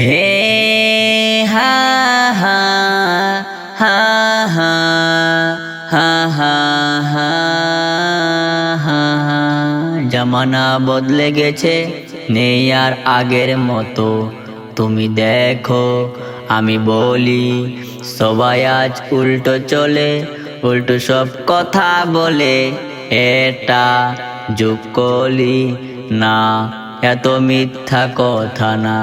হে হা হা হা হা হা হা হা জামানা বদলে গেছে, নেই আর আগের মতো। তুমি দেখো, আমি বলি, সবাই আজ উল্টো চলে, উল্টো সব কথা বলে। এটা যুগ কলি না এত মিথ্যা কথা না,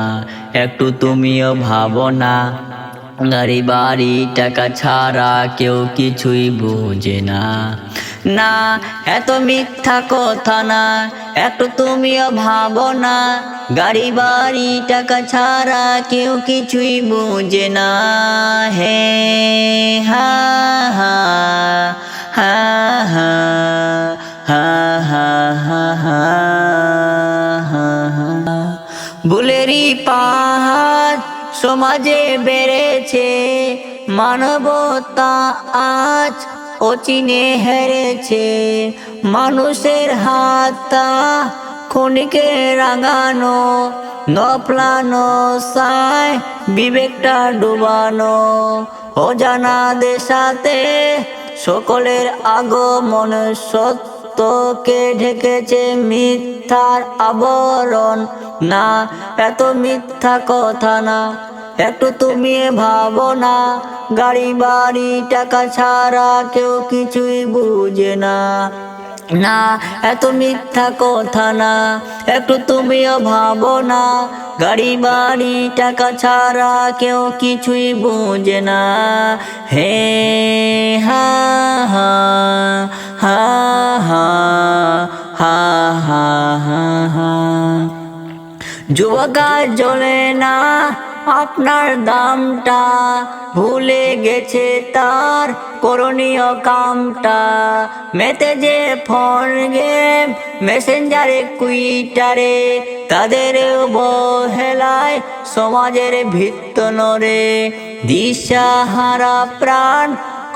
একটু তুমিও ভাবো না। গাড়ি, বাড়ি, টাকা ছাড়া কেউ কিছুই বোঝে না। না, এত মিথ্যা কথা না, একটু তুমিও ভাবো না। গাড়ি, বাড়ি, টাকা ছাড়া কেউ কিছুই বোঝে না। হে, হা হা হা হা হা হা হা বুলেরই পাহাড় সমাজে বেড়েছে, মানবতা আজ অচিনে হেরেছে। মানুষের হাতটা ক্ষণিকে রাঙানো, নফলানো সায় বিবেকটা ডুবানো। অজানা দেশাতে সকলের আগমন সত্যকে ঢেকেছে মিথ্যার আবরণ। না, এত মিথ্যা কথা না। একটু তুমি ভাবো না, গাড়ি, বাড়ি, টাকা ছাড়া কেউ কিছুই বুঝে না। না, এত মিথ্যা কথা না। একটু তুমিও ভাবো না, গাড়ি, বাড়ি, টাকা ছাড়া কেউ কিছুই বোঝে না। হে, হা হা হা হা হা হা হা। যুবকা জ্বলে না, আপনার দামটা ভুলে গেছে তার করণীয় কামটা। মেতে যে ফোন গেম, মেসেঞ্জারে, কুইটারে, তাদের বহেলায় সমাজের ভিত্ত নরে দিশাহারা প্রাণ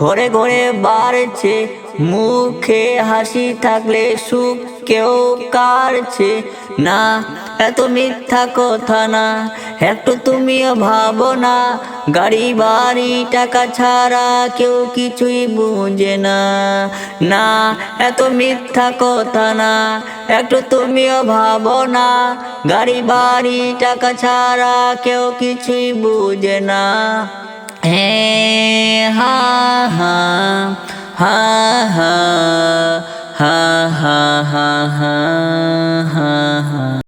ঘরে ঘরে বাড়ছে মুখে হাসি থাকলে সুখ কেউ কারছে না। এত মিথ্যা কথা না, একটু তুমিও ভাবো না। গাড়ি, বাড়ি, টাকা ছাড়া কেউ কিছুই বুঝে না। না, এত মিথ্যা কথা না, একটু তুমিও ভাবো না। গাড়ি, বাড়ি, টাকা ছাড়া কেউ কিছুই বুঝে না। হ্যাঁ হা হা হা হা হা হা হা হা হা